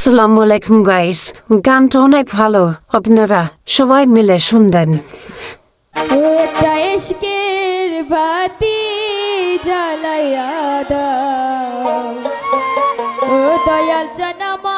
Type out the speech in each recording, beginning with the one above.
আসসালামু আলাইকুম গাইস গানটা অনেক ভালো আপনারা সবাই মিলে শুনবেন একটা ইশকের বাতি জ্বালাইয়া ও দয়াল জনম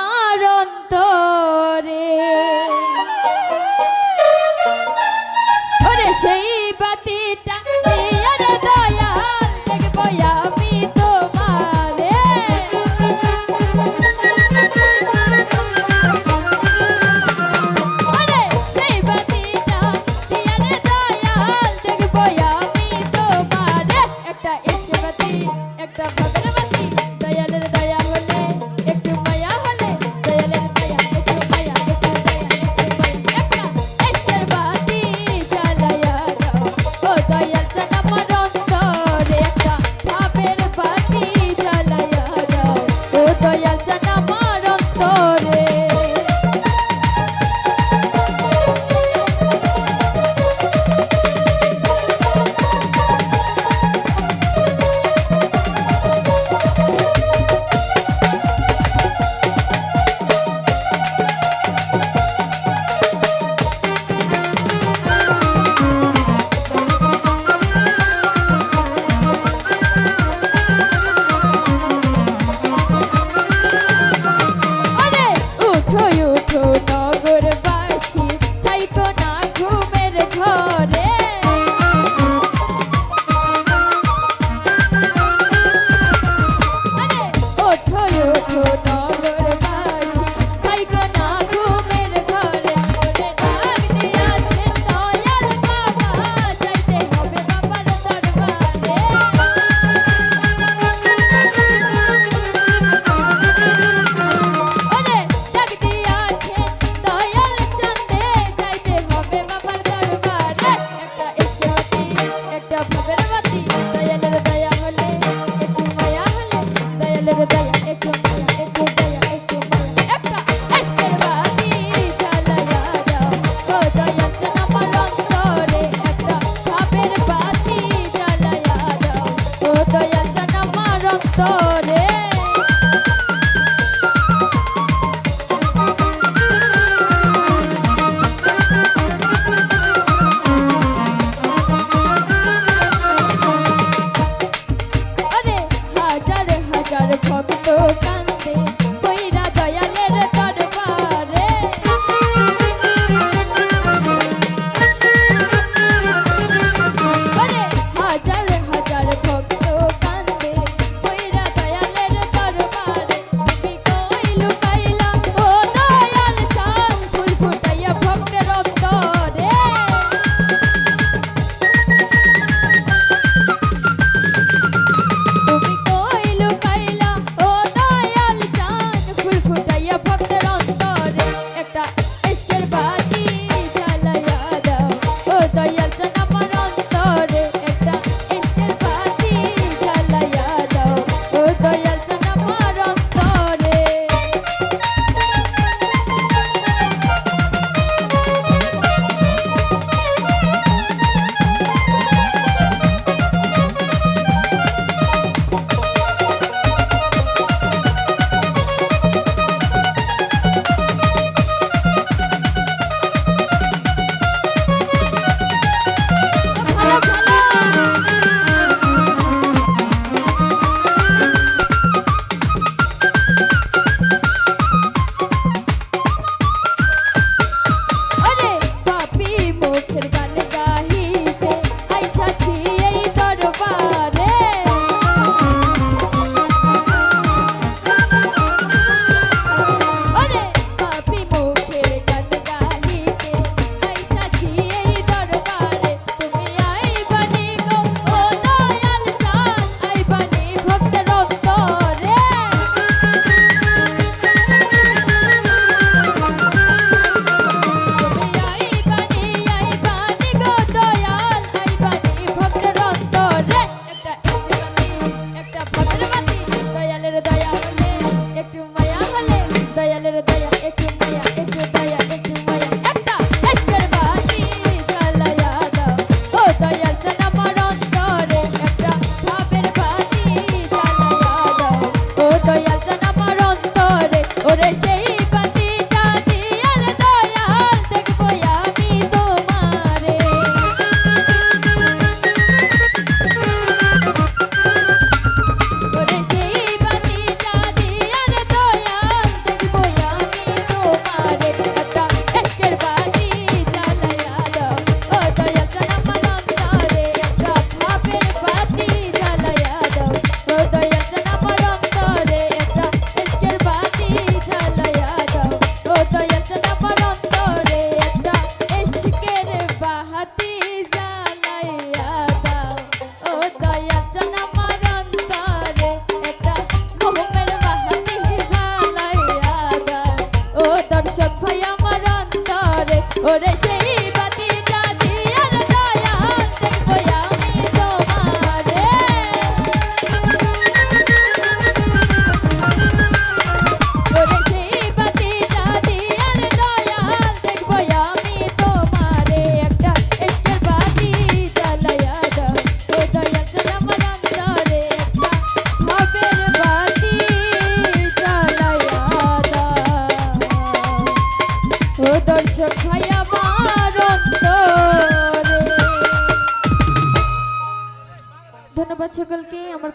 দয়াল জানা মারন্ত সকলকে আমার